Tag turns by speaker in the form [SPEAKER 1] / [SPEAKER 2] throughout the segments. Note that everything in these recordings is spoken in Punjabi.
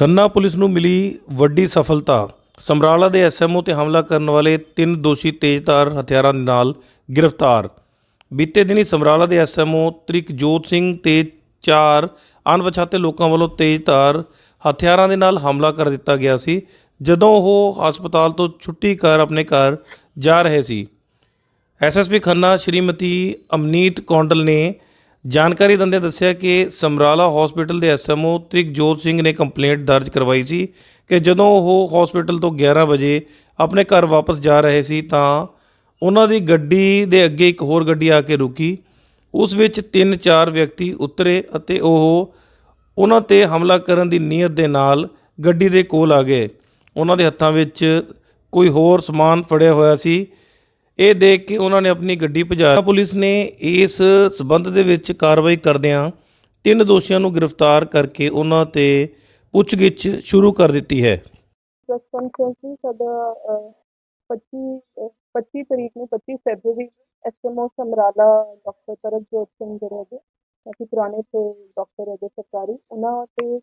[SPEAKER 1] ਖੰਨਾ ਪੁਲਿਸ ਨੂੰ ਮਿਲੀ ਵੱਡੀ ਸਫਲਤਾ। ਸਮਰਾਲਾ ਦੇ ਐਸਐਮਓ ਤੇ ਹਮਲਾ ਕਰਨ ਵਾਲੇ ਤਿੰਨ ਦੋਸ਼ੀ ਤੇਜ਼ਧਾਰ ਹਥਿਆਰਾਂ ਦੇ ਨਾਲ ਗ੍ਰਿਫਤਾਰ। ਬੀਤੇ ਦਿਨੀ ਸਮਰਾਲਾ ਦੇ ਐਸਐਮਓ ਤ੍ਰਿਕਜੋਤ ਸਿੰਘ ਤੇ ਚਾਰ ਅਣਪਛਾਤੇ ਲੋਕਾਂ ਵੱਲੋਂ ਤੇਜ਼ਧਾਰ ਹਥਿਆਰਾਂ ਦੇ ਨਾਲ ਹਮਲਾ ਕਰ ਦਿੱਤਾ ਗਿਆ ਸੀ, ਜਦੋਂ ਉਹ ਹਸਪਤਾਲ ਤੋਂ ਛੁੱਟੀ ਕਰ ਆਪਣੇ ਘਰ ਜਾ ਰਹੇ ਸੀ। ਐਸਐਸਪੀ ਖੰਨਾ ਸ਼੍ਰੀਮਤੀ ਅਮਨੀਤ ਕੌਂਡਲ ਨੇ ਜਾਣਕਾਰੀ ਦਿੰਦਿਆਂ ਦੱਸਿਆ ਕਿ ਸਮਰਾਲਾ ਹਸਪੀਟਲ ਦੇ ਐਸਐਮਓ ਤ੍ਰਿਕਜੋਤ ਸਿੰਘ ਨੇ ਕੰਪਲੇਂਟ ਦਰਜ ਕਰਵਾਈ ਸੀ ਕਿ ਜਦੋਂ ਉਹ ਹਸਪੀਟਲ ਤੋਂ 11 ਵਜੇ ਆਪਣੇ ਘਰ ਵਾਪਸ ਜਾ ਰਹੇ ਸੀ ਤਾਂ ਉਹਨਾਂ ਦੀ ਗੱਡੀ ਦੇ ਅੱਗੇ ਇੱਕ ਹੋਰ ਗੱਡੀ ਆ ਕੇ ਰੁਕੀ। ਉਸ ਵਿੱਚ ਤਿੰਨ ਚਾਰ ਵਿਅਕਤੀ ਉਤਰੇ ਅਤੇ ਉਹ ਉਹਨਾਂ ਤੇ ਹਮਲਾ ਕਰਨ ਦੀ ਨੀਅਤ ਦੇ ਨਾਲ ਗੱਡੀ ਦੇ ਕੋਲ ਆ ਗਏ। ਉਹਨਾਂ ਦੇ ਹੱਥਾਂ ਵਿੱਚ ਕੋਈ ਹੋਰ ਸਮਾਨ ਫੜਿਆ ਹੋਇਆ ਸੀ। ਇਹ ਦੇਖ ਕੇ ਉਹਨਾਂ ਨੇ ਆਪਣੀ ਗੱਡੀ ਭਜਾ ਪੁਲਿਸ ਨੇ ਇਸ ਸਬੰਧ ਦੇ ਵਿੱਚ ਕਾਰਵਾਈ ਕਰਦਿਆਂ ਤਿੰਨ ਦੋਸ਼ੀਆਂ ਨੂੰ ਗ੍ਰਿਫਤਾਰ ਕਰਕੇ ਉਹਨਾਂ ਤੇ ਪੁੱਛਗਿੱਛ ਸ਼ੁਰੂ ਕਰ ਦਿੱਤੀ ਹੈ।
[SPEAKER 2] ਪ੍ਰੈਸ ਕਾਨਫਰੰਸ ਵੀ ਸਾਡਾ ਅਹ, 25 ਅਹ, 25 ਤਰੀਕ ਨੂੰ 25 February SMO Samrala doctor Taranjot Singh ਜਿਹੜੇ ਹੈਗੇ ਕਾਫੀ ਪੁਰਾਣੇ ਤੇ ਡਾਕਟਰ ਹੈਗੇ ਸਰਕਾਰੀ ਉਹਨਾਂ ਤੇ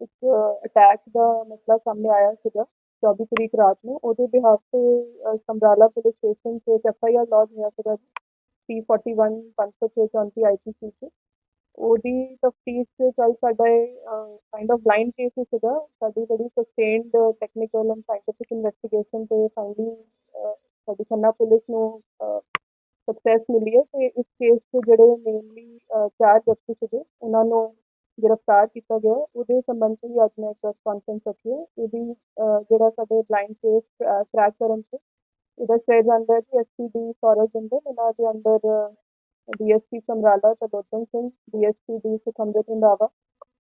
[SPEAKER 2] ਇੱਕ ਅਟੈਕ ਦਾ ਮਸਲਾ ਸਾਹਮਣੇ ਆਇਆ ਸੀਗਾ। 24 ਤਰੀਕ ਰਾਤ ਨੂੰ, ਉਹਦੇ ਬਿਹਾਫ ਤੇ ਸਮਰਾਲਾ ਪੁਲਿਸ ਸਟੇਸ਼ਨ ਤੇ ਐਫ ਆਈ ਆਰ ਲੌਜ ਹੋਇਆ ਸੀਗਾ P 41 506 34 ਆਈਪੀਸੀ ਚ। ਉਹਦੀ ਤਫਤੀਸ਼ ਚ ਕੱਲ ਸਾਡਾ ਕਾਈਂਡ ਆਫ ਬਲਾਈਂਡ ਕੇਸ ਹੀ ਸੀਗਾ। ਸਾਡੀ ਬੜੀ sustained technical and scientific investigation ਤੇ ਫਾਈਨਲੀ ਸਾਡੀ ਖੰਨਾ ਪੁਲਿਸ ਨੂੰ ਸਕਸੈਸ ਮਿਲੀ ਹੈ। ਤੇ ਇਸ ਕੇਸ 'ਚ ਜਿਹੜੇ ਮੇਨਲੀ ਚਾਰ ਵਿਅਕਤੀ ਸੀਗੇ, ਉਹਨਾਂ ਨੂੰ ਗ੍ਰਿਫਤਾਰ ਕੀਤਾ ਗਿਆ। ਉਹਦੇ ਸੰਬੰਧੀ ਅੱਜ ਮੈਂ ਇੱਕ ਪ੍ਰੈਸ ਕਾਨਫਰੰਸ ਰੱਖੀ ਹੈ। ਇਹਦੀ ਅਹ, ਜਿਹੜਾ ਸਾਡੇ ਬਲਾਈਂਡ ਕੇਸ ਟਰੈਕ ਕਰਨ 'ਚ ਇਹਦਾ ਸ਼੍ਰੇਅ ਜਾਂਦਾ ਹੈ ਕਿ ਐਸਪੀਡੀ ਸੌਰਵ ਜਿੰਦਲ ਇਹਨਾਂ ਦੇ under DSP Samrala Tadotan Singh DSP D Sukhandar Randhawa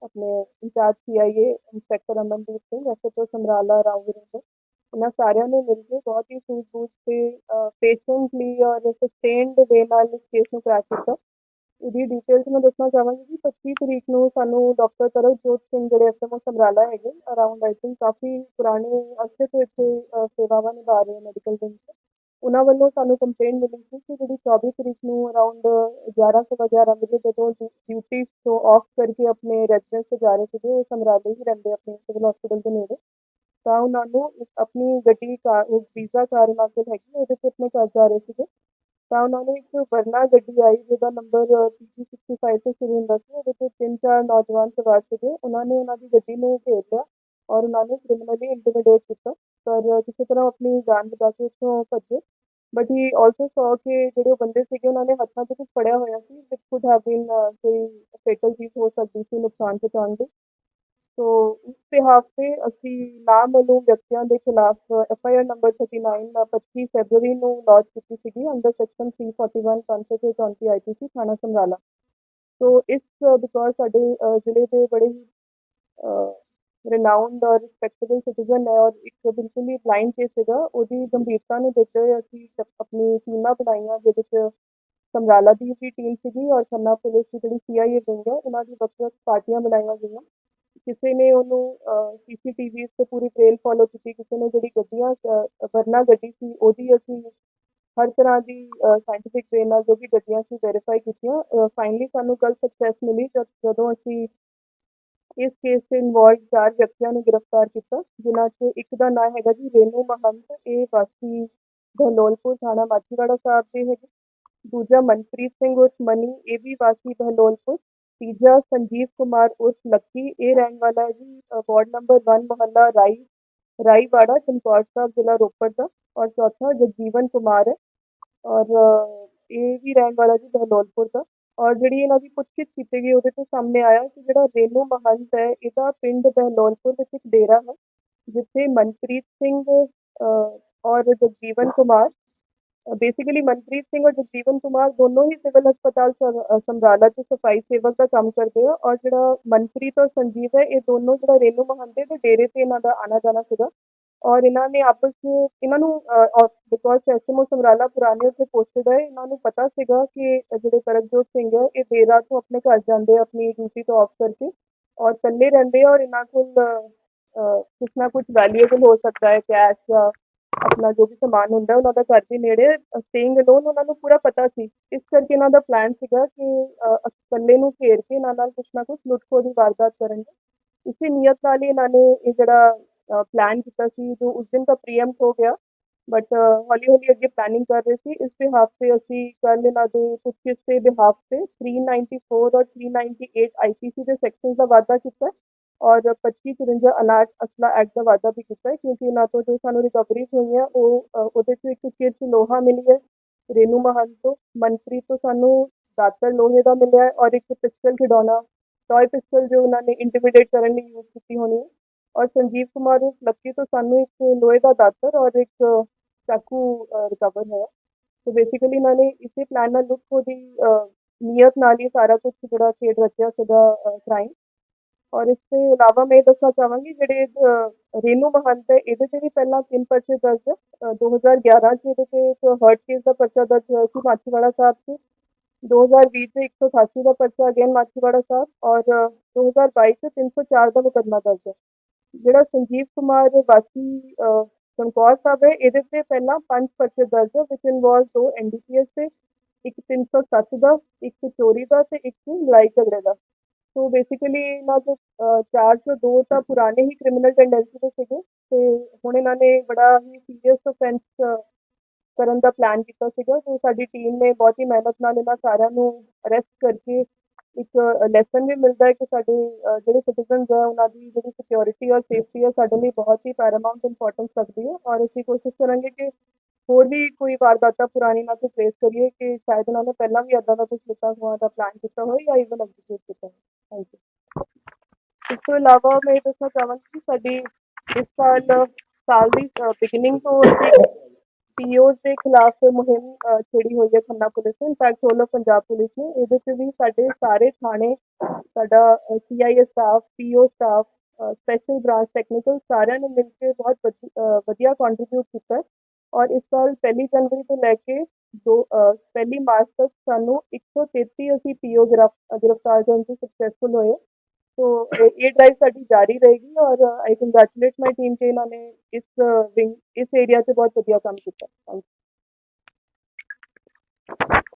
[SPEAKER 2] ਆਪਣੇ incharge CIA inspector Amandeep Singh SHO Samrala Rao ਇਹਨਾਂ ਸਾਰਿਆਂ ਨੇ ਮਿਲ ਕੇ ਬਹੁਤ ਹੀ ਸੂਝ-ਬੂਝ ਤੇ ਪੇਸ਼ੈਂਟਲੀ ਔਰ ਸਸਟੇਨਡ ਵੇ ਨਾਲ ਇਸ ਕੇਸ ਨੂੰ ਕ੍ਰੈਕ ਕੀਤਾ। ਇਹਦੀ ਡਿਟੇਲਸ ਮੈਂ ਦੱਸਣਾ ਚਾਹਾਂਗੀ ਕਿ 25 ਤਰੀਕ ਨੂੰ ਸਾਨੂੰ ਡਾਕਟਰ ਤਰਨਜੋਤ ਸਿੰਘ ਜਿਹੜੇ ਐਸਐਮਓ ਸਮਰਾਲਾ ਹੈਗੇ ਅਰਾਊਂਡ ਆਈ ਥਿੰਕ ਕਾਫੀ ਪੁਰਾਣੇ ਅਰਸੇ ਤੋਂ ਇੱਥੇ ਸੇਵਾਵਾਂ ਨਿਭਾ ਰਹੇ ਮੈਡੀਕਲ ਟੀਮ 'ਚ। ਉਹਨਾਂ ਵੱਲੋਂ ਸਾਨੂੰ ਕੰਪਲੇਂਟ ਮਿਲੀ ਸੀ ਕਿ ਜਿਹੜੀ 24 ਤਰੀਕ ਨੂੰ ਅਰਾਊਂਡ 11 ਸਵਾ 11 ਵਜੇ ਜਦੋਂ ਡਿਊਟੀ ਤੋਂ ਆਫ ਕਰਕੇ ਆਪਣੇ ਰੈਜ਼ੀਡੈਂਸ ਤੇ ਜਾ ਰਹੇ ਸੀਗੇ, ਉਹ ਸਮਰਾਲੇ ਹੀ ਰਹਿੰਦੇ ਆਪਣੇ ਸਿਵਲ ਹਸਪੀਟਲ ਦੇ ਨੇੜੇ। ਤਾਂ ਉਹਨਾਂ ਨੂੰ ਆਪਣੀ ਗੱਡੀ ਕਾਰ, ਉਹ ਵੀਜ਼ਾ ਕਾਰ ਉਹਨਾਂ ਹੈਗੀ, ਉਹਦੇ ਤੇ ਆਪਣੇ ਘਰ ਜਾ ਰਹੇ ਸੀਗੇ। ਤਾਂ ਉਹਨਾਂ ਨੂੰ ਇੱਕ ਵਰਨਾ ਗੱਡੀ ਆਈ, ਜਿਹਦਾ ਨੰਬਰ PG65 ਤੋਂ ਸ਼ੁਰੂ ਹੁੰਦਾ ਸੀ। ਉਹਦੇ ਤੇ ਤਿੰਨ ਚਾਰ ਨੌਜਵਾਨ ਸਵਾਰ ਸੀਗੇ। ਉਹਨਾਂ ਨੇ ਉਹਨਾਂ ਦੀ ਗੱਡੀ ਨੂੰ ਘੇਰ ਲਿਆ ਔਰ ਉਹਨਾਂ ਨੇ ਕ੍ਰਿਮੀਨਲੀ ਇੰਟੀਮੀਡੇਟ ਕੀਤਾ। ਪਰ ਕਿਸੇ ਤਰ੍ਹਾਂ ਆਪਣੀ ਜਾਨ ਬਚਾ ਕੇ ਉੱਥੋਂ ਭੱਜੇ। ਬਟ ਹੀ ਆਲਸੋ ਸੌ ਕਿ ਜਿਹੜੇ ਉਹ ਬੰਦੇ ਸੀਗੇ, ਉਹਨਾਂ ਨੇ ਹੱਥਾਂ 'ਚ ਕੁਝ ਫੜਿਆ ਹੋਇਆ ਸੀ ਵਿਚ ਕੁਡ ਹੈਵ ਬੀਨ ਕੋਈ ਫੇਟਲ ਚੀਜ਼ ਹੋ ਸਕਦੀ ਸੀ ਨੁਕਸਾਨ ਪਹੁੰਚਾਉਣ ਦੀ। ਸੋ ਉਸ ਬਿਹਾਫ ਤੇ ਅਸੀਂ ਨਾਮਾਲੂਮ ਵਿਅਕਤੀਆਂ ਦੇ ਖਿਲਾਫ F I R number thirty nine ਪੱਚੀ ਫੈਬਰਵਰੀ ਨੂੰ ਲੌਂਚ ਕੀਤੀ ਸੀਗੀ ਅੰਡਰ ਸੈਕਸ਼ਨ 341 534 ਸੀ ਥਾਣਾ ਸਮਰਾਲਾ। ਸੋ ਇਸ ਬਿਕੋਜ਼ ਸਾਡੇ ਜ਼ਿਲ੍ਹੇ ਦੇ ਬੜੇ ਹੀ ਰਿਨਾਊਂਡ ਔਰ ਰਿਸਪੈਕਟੇਬਲ ਸਿਟੀਜ਼ਨ ਹੈ ਔਰ ਇੱਕ ਬਿਲਕੁਲ ਹੀ ਬਲਾਈਂਡ ਕੇਸ ਸੀਗਾ। ਉਹਦੀ ਗੰਭੀਰਤਾ ਨੂੰ ਦੇਖਦੇ ਹੋਏ ਅਸੀਂ ਆਪਣੀ ਟੀਮਾਂ ਬਣਾਈਆਂ ਜਿਹਦੇ ਵਿੱਚ ਸਮਰਾਲਾ ਦੀ ਵੀ ਟੀਮ ਸੀਗੀ ਔਰ ਖੰਨਾ ਪੁਲਿਸ ਦੀ ਜਿਹੜੀ ਸੀ ਆਈ ਏ ਵਿੰਗ ਹੈ, ਉਹਨਾਂ ਦੀ ਵੱਖ ਵੱਖ ਪਾਰਟੀਆਂ ਬਣਾਈਆਂ ਗਈਆਂ। ਕਿਸੇ ਨੇ ਉਹਨੂੰ ਸੀਸੀਟੀਵੀ ਤੇ ਪੂਰੀ ਟ੍ਰੇਲ ਫੋਲੋ ਕੀਤੀ, ਕਿਸੇ ਨੇ ਜਿਹੜੀ ਗੱਡੀਆਂ ਵਰਨਾ ਗੱਡੀ ਸੀ, ਉਹਦੀ ਅਸੀਂ ਹਰ ਤਰ੍ਹਾਂ ਦੀ ਸਾਇੰਟਿਫਿਕ ਵੇ ਨਾਲ ਜੋ ਵੀ ਗੱਡੀਆਂ ਸੀ ਵੈਰੀਫਾਈ ਕੀਤੀਆਂ। ਫਾਈਨਲੀ ਸਾਨੂੰ ਕੱਲ ਸਕਸੈਸ ਮਿਲੀ ਜਦ- ਜਦੋਂ ਅਸੀਂ ਇਸ ਕੇਸ 'ਚ ਇਨਵੋਲਵ ਚਾਰ ਵਿਅਕਤੀਆਂ ਨੂੰ ਗ੍ਰਿਫਤਾਰ ਕੀਤਾ, ਜਿਨ੍ਹਾਂ 'ਚ ਇੱਕ ਦਾ ਨਾਮ ਹੈਗਾ ਜੀ ਰੇਨੂ ਮਹੰਤ, ਇਹ ਵਾਸੀ ਬਹਲੋਲਪੁਰ ਥਾਣਾ ਮਾਛੀਵਾੜਾ ਸਾਹਿਬ ਦੇ ਹੈਗੇ। ਦੂਜਾ ਮਨਪ੍ਰੀਤ ਸਿੰਘ ਉਰਫ ਮਨੀ, ਇਹ ਵੀ ਵਾਸੀ ਬਹਲੋਲਪੁਰ। ਤੀਜਾ ਸੰਜੀਵ ਕੁਮਾਰ ਉਰਫ ਲੱਕੀ, ਇਹ ਰਹਿਣ ਵਾਲਾ ਹੈ ਜੀ ਵਾਰਡ ਨੰਬਰ 1 ਮੁਹੱਲਾ ਰਾਈ, ਰਾਈਵਾੜਾ, ਚਮਕੌਰ ਸਾਹਿਬ, ਜ਼ਿਲ੍ਹਾ ਰੋਪੜ ਦਾ, ਔਰ ਚੌਥਾ ਜਗਜੀਵਨ ਕੁਮਾਰ ਹੈ, ਔਰ ਇਹ ਵੀ ਰਹਿਣ ਵਾਲਾ ਜੀ ਬਹਲੋਲਪੁਰ ਦਾ, ਔਰ ਜਿਹੜੀ ਇਹਨਾਂ ਦੀ ਪੁੱਛਗਿੱਛ ਕੀਤੀ ਗਈ ਉਹਦੇ ਤੋਂ ਸਾਹਮਣੇ ਆਇਆ ਕਿ ਜਿਹੜਾ ਰੇਨੂ ਮਹੰਤ ਹੈ, ਇਹਦਾ ਪਿੰਡ ਬਹਲੋਲਪੁਰ ਵਿੱਚ ਇੱਕ ਡੇਰਾ ਹੈ, ਜਿੱਥੇ ਮਨਪ੍ਰੀਤ ਸਿੰਘ ਔਰ ਜਗਜੀਵਨ ਕੁਮਾਰ ਬੇਸਿਕਲੀ ਮਨਪ੍ਰੀਤ ਸਿੰਘ ਔਰ ਜਗਜੀਵਨ ਕੁਮਾਰ ਦੋਨੋਂ ਹੀ ਸਿਵਲ ਹਸਪਤਾਲ ਸਮਰਾਲਾ 'ਚ ਸਫ਼ਾਈ ਸੇਵਕ ਦਾ ਕੰਮ ਕਰਦੇ ਆ ਔਰ ਜਿਹੜਾ ਮਨਪ੍ਰੀਤ ਔਰ ਸੰਜੀਵ ਹੈ, ਇਹ ਦੋਨੋਂ ਜਿਹੜਾ ਰੇਨੂ ਮਹੰਤੇ ਦੇ ਡੇਰੇ ਤੇ ਇਹਨਾਂ ਦਾ ਆਣਾ ਜਾਣਾ ਸੀਗਾ ਔਰ ਇਹਨਾਂ ਨੇ ਆਪਸ 'ਚ, ਇਹਨਾਂ ਨੂੰ ਬਿਕੋਜ਼ ਐਸਐਮਓ ਸਮਰਾਲਾ ਪੁਰਾਣੇ ਉੱਥੇ ਪੋਸਟਡ ਹੈ ਇਹਨਾਂ ਨੂੰ ਪਤਾ ਸੀਗਾ ਕਿ ਜਿਹੜੇ ਕਰਮਜੋਤ ਸਿੰਘ ਹੈ, ਇਹ ਦੇਰ ਰਾਤ ਨੂੰ ਆਪਣੇ ਘਰ ਜਾਂਦੇ ਆ, ਆਪਣੀ ਡਿਊਟੀ ਤੋਂ ਆਫ ਕਰਕੇ ਔਰ ਇਕੱਲੇ ਰਹਿੰਦੇ ਆ ਔਰ ਇਹਨਾਂ ਕੋਲ ਕੁਛ ਨਾ ਕੁਛ ਵੈਲਿਊਏਬਲ ਹੋ ਸਕਦਾ ਹੈ ਕੈਸ਼ ਜਾਂ ਆਪਣਾ ਜੋ ਵੀ ਸਮਾਨ ਹੁੰਦਾ ਉਹਨਾਂ ਦਾ ਘਰ ਦੇ ਨੇੜੇ ਸਟੇਇੰਗ ਅਲੋਨ ਉਹਨਾਂ ਨੂੰ ਪੂਰਾ ਪਤਾ ਸੀ। ਇਸ ਕਰਕੇ ਇਹਨਾਂ ਦਾ ਪਲਾਨ ਸੀਗਾ ਕਿ ਅ, ਇਕੱਲੇ ਨੂੰ ਘੇਰ ਕੇ ਇਹਨਾਂ ਨਾਲ ਕੁਛ ਨਾ ਕੁਛ ਲੁੱਟ ਦੀ ਵਾਰਦਾਤ ਕਰਨਗੇ ਇਸੇ ਨੀਅਤ ਨਾਲ ਹੀ ਇਹਨਾਂ ਨੇ ਇਹ ਜਿਹੜਾ ਪਲਾਨ ਕੀਤਾ ਸੀ ਜੋ ਉਸ ਦਿਨ ਦਾ ਪ੍ਰੀਐਮਪਟ ਹੋ ਗਿਆ ਬਟ ਹੌਲੀ ਹੌਲੀ ਅੱਗੇ ਪਲੈਨਿੰਗ ਕਰ ਰਹੇ ਸੀ। ਇਸ ਬਿਹਾਫ ਤੇ ਅਸੀਂ ਕੱਲ ਇਹਨਾਂ ਦੇ ਕੁਝ ਦੇ ਬਿਹਾਫ ਤੇ 394 ਔਰ 398 ਆਈਪੀਸੀ ਦੇ ਸੈਕਸ਼ਨਸ ਦਾ ਵਾਅਦਾ ਕੀਤਾ। ਹੈ ਔਰ 2554 ਅਨਾਜ, ਅਸਲਾ ਐਕਟ ਦਾ ਵਾਅਦਾ ਵੀ ਕੀਤਾ ਹੈ, ਕਿਉਂਕਿ ਇਹਨਾਂ ਤੋਂ ਜੋ ਸਾਨੂੰ ਰਿਕਵਰੀਜ਼ ਹੋਈਆਂ, ਉਹ ਉਹਦੇ 'ਚੋਂ ਇੱਕ ਕਿਰਚ ਲੋਹਾ ਮਿਲੀ ਹੈ, ਰੇਨੂ ਮਹੰਤ ਤੋਂ, ਮਨਪ੍ਰੀਤ ਤੋਂ ਸਾਨੂੰ ਦਾਤਰ ਲੋਹੇ ਦਾ ਮਿਲਿਆ ਹੈ, ਔਰ ਇੱਕ ਪਿਸਟਲ ਖਿਡੌਣਾ ਟॉय ਪਿਸਟਲ ਜੋ ਉਹਨਾਂ ਨੇ ਇੰਟੀਮੀਡੇਟ ਕਰਨ ਲਈ ਯੂਜ਼ ਕੀਤੀ ਹੋਣੀ ਹੈ, ਔਰ ਸੰਜੀਵ ਕੁਮਾਰ ਉਸ ਲੱਕੀ ਤੋਂ ਸਾਨੂੰ ਇੱਕ ਲੋਹੇ ਦਾ ਦਾਤਰ ਔਰ ਇੱਕ ਚਾਕੂ ਰਿਕਵਰ ਹੋਇਆ ਸੋ ਬੇਸਿਕਲੀ ਇਹਨਾਂ ਨੇ ਇਸੇ ਪਲਾਨ ਨਾਲ ਲੁੱਟ ਖੋਹ ਦੀ ਨੀਅਤ ਨਾਲ ਹੀ ਸਾਰਾ ਕੁਝ ਜਿਹੜਾ ਖੇਡ ਰਚਿਆ ਸੀਗਾ ਕ੍ਰਾਈਮ ਔਰ ਇਸ ਤੋਂ ਇਲਾਵਾ ਮੈਂ ਇਹ ਦੱਸਣਾ ਚਾਹਾਂਗੀ ਜਿਹੜੇ ਅ, ਰੇਨੂ ਮਹੰਤ ਹੈ ਇਹਦੇ ਤੇ ਵੀ ਪਹਿਲਾਂ ਤਿੰਨ ਪਰਚੇ ਦਰਜ ਹੈ ਅ, 2011 ਚ ਇਹਦੇ ਤੇ ਇੱਕ ਹਰਟ ਕੇਸ ਦਾ ਪਰਚਾ ਦਰਜ ਹੋਇਆ ਸੀ ਮਾਛੀਵਾੜਾ ਸਾਹਿਬ 'ਚ 2020 ਚ 188 ਦਾ ਪਰਚਾ ਅਗੇਨ ਮਾਛੀਵਾੜਾ ਸਾਹਿਬ ਔਰ ਅ, 2022 ਚ 304 ਦਾ ਮੁਕੱਦਮਾ ਦਰਜ ਹੈ। ਜਿਹੜਾ ਸੰਜੀਵ ਕੁਮਾਰ ਵਾਸੀ ਅ, ਚਮਕੌਰ ਸਾਹਿਬ ਹੈ ਇਹਦੇ ਤੇ ਪਹਿਲਾਂ ਪੰਜ ਪਰਚੇ ਦਰਜ ਹੈ ਵਿਚ ਇਨਵੋਲਵ ਦੋ ਐਨਡੀਪੀਐਸ ਤੇ ਇੱਕ 307 ਦਾ ਇੱਕ ਚੋਰੀ ਦਾ ਤੇ ਇੱਕ ਲੜਾਈ ਝਗੜੇ ਦਾ। ਸੋ ਬੇਸਿਕਲੀ ਇਹਨਾਂ ਦੇ ਅ, ਚਾਰ ਚੋਂ ਦੋ ਤਾਂ ਪੁਰਾਣੇ ਹੀ ਕ੍ਰਿਮੀਨਲ ਟੈਂਡੈਂਸੀ ਦੇ ਸੀਗੇ ਤੇ ਹੁਣ ਇਹਨਾਂ ਨੇ ਬੜਾ ਹੀ ਸੀਰੀਅਸ ਅਫੈਂਸ ਕਰਨ ਦਾ ਪਲਾਨ ਕੀਤਾ ਸੀਗਾ ਜੋ ਸਾਡੀ ਟੀਮ ਨੇ ਬਹੁਤ ਹੀ ਮਿਹਨਤ ਨਾਲ ਇਹਨਾਂ ਸਾਰਿਆਂ ਨੂੰ ਅਰੈਸਟ ਕਰਕੇ ਇੱਕ ਲੈਸਨ ਵੀ ਮਿਲਦਾ ਹੈ ਕਿ ਸਾਡੇ ਅ, ਜਿਹੜੇ ਸਿਟੀਜ਼ਨਸ ਆ ਉਹਨਾਂ ਦੀ ਜਿਹੜੀ ਸਿਕਿਉਰਿਟੀ ਔਰ ਸੇਫਟੀ ਹੈ ਸਾਡੇ ਲਈ ਬਹੁਤ ਹੀ ਪੈਰਾਮਾਉਂਟ ਇੰਪੋਰਟੈਂਸ ਰੱਖਦੀ ਹੈ ਔਰ ਅਸੀਂ ਕੋਸ਼ਿਸ਼ ਕਰਾਂਗੇ ਕਿ ਹੋਰ ਵੀ ਕੋਈ ਵਾਰਦਾਤਾਂ ਪੁਰਾਣੀ ਨਾ ਕੋਈ ਫੇਸ ਕਰੀਏ ਕਿ ਸ਼ਾਇਦ ਉਹਨਾਂ ਨੇ ਪਹਿਲਾਂ ਵੀ ਇਦਾਂ ਦਾ ਕੁਝ ਕੀਤਾ ਹੋਇਆ ਦਾ ਪਲਾਨ ਕੀਤਾ ਹੋਵੇ ਜਾਂ ਇਵਨ ਐਗਜ਼ੀਕਿਊਟ ਕੀਤਾ ਹੋਵੇ ਇਸ ਤੋਂ ਇਲਾਵਾ ਮੈਂ ਇਹ ਦੱਸਣਾ ਚਾਹਾਂਗੀ ਕਿ ਸਾਡੀ ਇਸ ਸਾਲ ਸਾਲ ਦੀ ਬਿਗਨਿੰਗ ਤੋਂ ਅਸੀਂ ਪੀਓਸ ਦੇ ਖਿਲਾਫ ਮੁਹਿੰਮ ਅ, ਛੇੜੀ ਹੋਈ ਹੈ ਖੰਨਾ ਪੁਲਿਸ ਨੇ। In fact whole of Punjab police ਨੇ। ਇਹਦੇ 'ਚ ਵੀ ਸਾਡੇ ਸਾਰੇ ਥਾਣੇ ਸਾਡਾ CIA staff PO staff special branch technical ਸਾਰਿਆਂ ਨੇ ਮਿਲ ਕੇ ਬਹੁਤ ਵਧੀ- ਅ, ਵਧੀਆ ਕੰਟਰੀਬਿਊਟ ਕੀਤਾ। ਹੈ ਔਰ ਇਸ ਸਾਲ ਪਹਿਲੀ ਜਨਵਰੀ ਤੋਂ ਲੈ ਕੇ ਦੋ ਪਹਿਲੀ ਮਾਰਚ ਤੱਕ ਸਾਨੂੰ 133 ਅਸੀਂ ਪੀ ਓ ਪੀਓ ਗ੍ਰਿਫਤਾਰ ਕਰਨ 'ਚ ਸਕਸੈਸਫੁਲ ਹੋਏ। ਸੋ, ਇਹ ਡਰਾਈਵ ਸਾਡੀ ਜਾਰੀ ਰਹੇਗੀ ਔਰ ਆਈ ਕੰਗ੍ਰੈਚੁਲੇਟ ਮਾਈ ਟੀਮ ਕਿ ਇਹਨਾਂ ਨੇ ਇਸ, ਵਿੰਗ, ਇਸ ਏਰੀਆ 'ਚ ਬਹੁਤ ਵਧੀਆ ਕੰਮ ਕੀਤਾ। ਥੈਂਕ